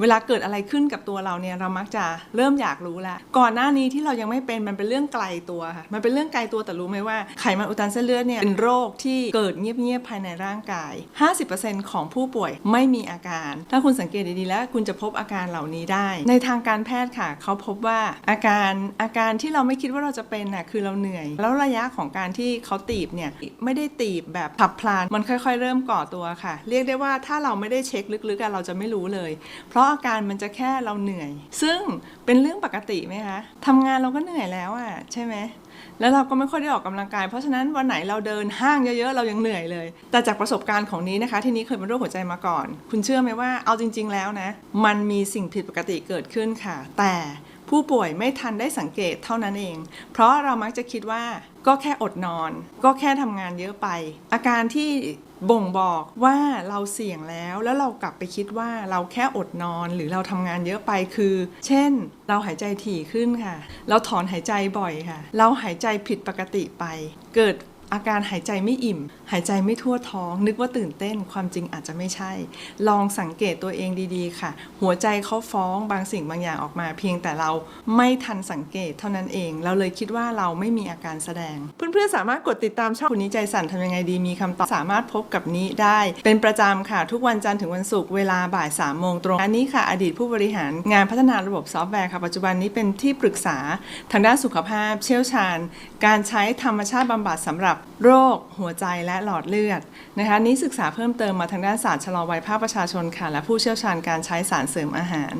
เวลาเกิดอะไรขึ้นกับตัวเราเนี่ยเรามักจะเริ่มอยากรู้แล้วก่อนหน้านี้ที่เรายังไม่เป็นมันเป็นเรื่องไกลตัวค่ะมันเป็นเรื่องไกลตัวแต่รู้ไหมว่าไขมันอุดตันเส้นเลือดเนี่ยเป็นโรคที่เกิดเงียบๆภายในร่างกาย 50%ของผู้ป่วยไม่มีอาการ ถ้าคุณสังเกตดีๆแล้วคุณจะพบอาการเหล่านี้ได้ ในทางการแพทย์ค่ะ เขาพบว่าอาการอาการที่เราไม่คิดว่าเราจะเป็นน่ะคือเราเหนื่อย แล้วระยะของการที่เขาตีบเนี่ยไม่ได้ตีบแบบผับพลานมันค่อย ๆ เริ่มก่อตัวค่ะ เรียกได้ว่าถ้าเราไม่ได้เช็คลึกๆเราจะไม่รู้เลย เพราะอาการมันจะแค่เราเหนื่อย ซึ่งเป็นเรื่องปกติไหมคะทำงานเราก็เหนื่อยแล้วอะใช่ไหมแล้วเราก็ไม่ค่อยได้ออกกำลังกาย เพราะฉะนั้นวันไหนเราเดินห้างเยอะๆ เรายังเหนื่อยเลย แต่จากประสบการณ์ของนี้นะคะ ที่นี้เคยเป็นโรคหัวใจมาก่อน คุณเชื่อไหมว่าเอาจริง ๆ แล้วนะ มันมีสิ่งผิดปกติเกิดขึ้นค่ะ แต่ ผู้ป่วยไม่ทันได้สังเกตเท่านั้นเอง เพราะเรามักจะคิดว่าก็แค่อดนอน ก็แค่ทำงานเยอะไป อาการที่บ่งบอกว่าเราเสี่ยงแล้วแล้วเรากลับไปคิดว่าเราแค่อดนอนหรือเราทำงานเยอะไปคือ เช่น เราหายใจถี่ขึ้นค่ะ เราถอนหายใจบ่อยค่ะ เราหายใจผิดปกติไป เกิด อาการหายใจไม่อิ่ม หายใจไม่ทั่วท้อง นึกว่าตื่นเต้นความจริงอาจจะไม่ใช่ ลองสังเกตตัวเองดีๆ ค่ะ หัวใจเขาฟ้องบางสิ่งบางอย่างออกมา เพียงแต่เราไม่ทันสังเกตเท่านั้นเอง เราเลยคิดว่าเราไม่มีอาการแสดง เพื่อนๆสามารถกดติดตามช่องคุณนี้ใจสั่นทำยังไงดีมีคำตอบสามารถพบกับนี้ได้ เป็นประจำค่ะ ทุกวันจันทร์ถึงวันศุกร์เวลาบ่าย3ามโมงตรงอันนี้ค่ะ อดีตผู้บริหารงานพัฒนาระบบซอฟต์แวร์ค่ะปัจจุบันนี้เป็นที่ปรึกษาทางด้านสุขภาพ เชี่ยวชาญ การใช้ธรรมชาติบำบัดสำหรับบโรคหัวใจและหลอดเลือดนะคะนี้ศึกษาเพิ่มเติมมาทางด้านศาสตร์ชะลอวัยภาคประชาชนค่ะ และผู้เชี่ยวชาญการใช้สารเสริมอาหาร